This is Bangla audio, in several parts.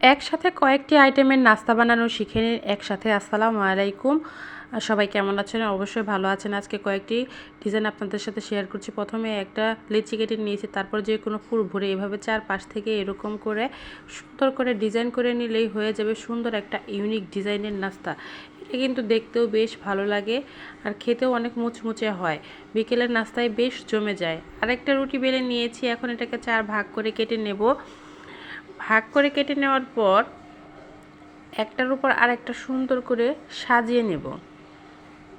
একসাথে কয়েকটি আইটেমের নাস্তা বানানো শিখে নিন। একসাথে, আসসালামু আলাইকুম। সবাই কেমন আছেন? অবশ্যই ভালো আছেন। আজকে কয়েকটি ডিজাইন আপনাদের সাথে শেয়ার করছি। প্রথমে একটা লিচি কেটে নিয়েছি। তারপর যে কোনো ফুল ভরে এভাবে চার পাশ থেকে এরকম করে সুন্দর করে ডিজাইন করে নিলেই হয়ে যাবে সুন্দর একটা ইউনিক ডিজাইনের নাস্তা। এটা কিন্তু দেখতেও বেশ ভালো লাগে আর খেতেও অনেক মুচমুচে হয়। বিকেলের নাস্তায় বেশ জমে যায়। আরেকটা রুটি বেলে নিয়েছি। এখন এটাকে চার ভাগ করে কেটে নেব। ভাগ করে কেটে নেওয়ার পর একটার উপর আরেকটা সুন্দর করে সাজিয়ে নেব।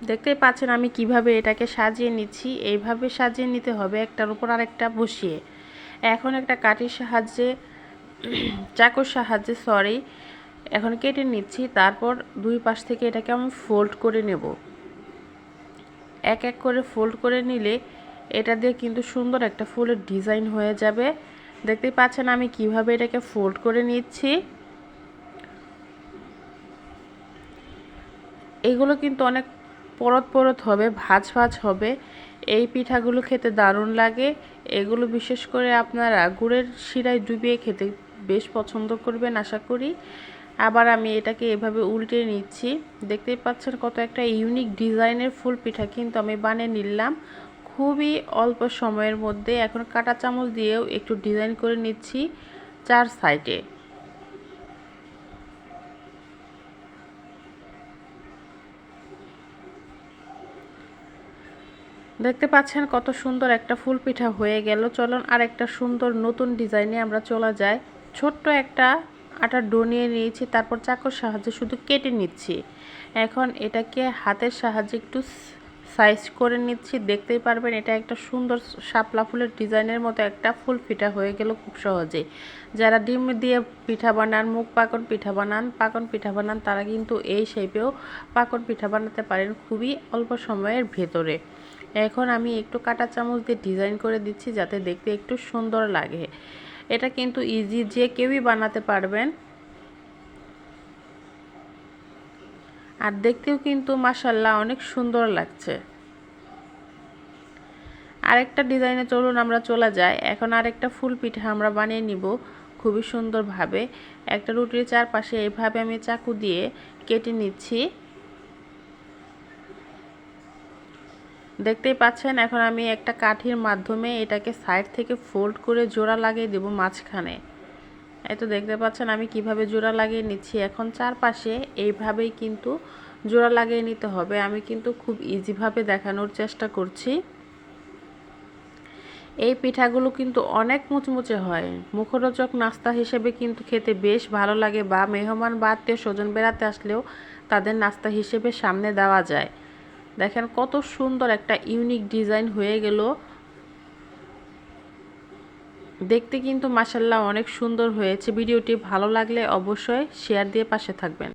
দেখতেই পাচ্ছেন আমি কীভাবে এটাকে সাজিয়ে নিচ্ছি। এইভাবে সাজিয়ে নিতে হবে, একটার উপর আরেকটা বসিয়ে। এখন একটা কাঠির সাহায্যে, চাকুর সাহায্যে সরি এখন কেটে নিচ্ছি। তারপর দুই পাশ থেকে এটাকে আমি ফোল্ড করে নেব। এক এক করে ফোল্ড করে নিলে এটা দিয়ে কিন্তু সুন্দর একটা ফুলের ডিজাইন হয়ে যাবে। দেখতেই পাচ্ছেন আমি কীভাবে এটাকে ফোল্ড করে নিচ্ছি। এগুলো কিন্তু অনেক পরত পরত হবে, ভাজ ভাজ হবে। এই পিঠাগুলো খেতে দারুণ লাগে। এগুলো বিশেষ করে আপনারা গুড়ের শিরায় ডুবিয়ে খেতে বেশ পছন্দ করবেন, আশা করি। আবার আমি এটাকে এভাবে উল্টে নিচ্ছি। দেখতেই পাচ্ছেন কত একটা ইউনিক ডিজাইনের ফুল পিঠা কিন্তু আমি বানিয়ে নিলাম। খুবই অল্প সময়ের মধ্যে এখন কাটা চামচ দিয়েও একটু ডিজাইন করে নিচ্ছি চার সাইডে। দেখতে পাচ্ছেন কত সুন্দর একটা ফুল পিঠা হয়ে গেল। চলুন আর একটা সুন্দর নতুন ডিজাইনে আমরা চলে যাই। ছোট্ট একটা আটা ডো নিয়ে নিয়েছি, তারপর চাকর সাহায্যে শুধু কেটে নিচ্ছি। এখন এটাকে হাতের সাহায্যে একটু সাইজ করে নিচ্ছি, দেখতেই পারবেন এটা একটা সুন্দর শাপলা ফুলের ডিজাইনের মতো একটা ফুল পিঠা হয়ে গেল খুব সহজে। যারা ডিম দিয়ে পিঠা বানান মুখ পাকন পিঠা বানান, পাকন পিঠা বানান, তারা কিন্তু এই শেপেও পাকন পিঠা বানাতে পারেন খুবই অল্প সময়ের ভেতরে। এখন আমি একটু কাটা চামচ দিয়ে ডিজাইন করে দিচ্ছি যাতে দেখতে একটু সুন্দর লাগে। এটা কিন্তু ইজি যে কেউই বানাতে পারবেন আর দেখতেও কিন্তু মাসাল্লাহ অনেক সুন্দর লাগছে। আরেকটা ডিজাইনে চলুন আমরা চলে যাই। এখন আরেকটা ফুল পিঠা আমরা বানিয়ে নিব খুবই সুন্দরভাবে। একটা রুটির চারপাশে এইভাবে আমি চাকু দিয়ে কেটে নিচ্ছি। দেখতেই পাচ্ছেন, এখন আমি একটা কাঠির মাধ্যমে এটাকে সাইড থেকে ফোল্ড করে জোড়া লাগিয়ে দেব মাঝখানে। এই তো দেখতে পাচ্ছেন আমি কীভাবে জোড়া লাগিয়ে নিচ্ছি। এখন চারপাশে এইভাবেই কিন্তু জোড়া লাগিয়ে নিতে হবে। আমি কিন্তু খুব ইজিভাবে দেখানোর চেষ্টা করছি। এই পিঠাগুলো কিন্তু অনেক মুচমুচে হয়। মুখরোচক নাস্তা হিসেবে কিন্তু খেতে বেশ ভালো লাগে বা মেহমান বা আত্মীয় স্বজন বেড়াতে আসলেও তাদের নাস্তা হিসেবে সামনে দেওয়া যায়। দেখেন কত সুন্দর একটা ইউনিক ডিজাইন হয়ে গেল। দেখতে কিন্তু মাসাল্লাহ অনেক সুন্দর হয়েছে। ভিডিওটি ভালো লাগলে অবশ্যই শেয়ার দিয়ে পাশে থাকবেন।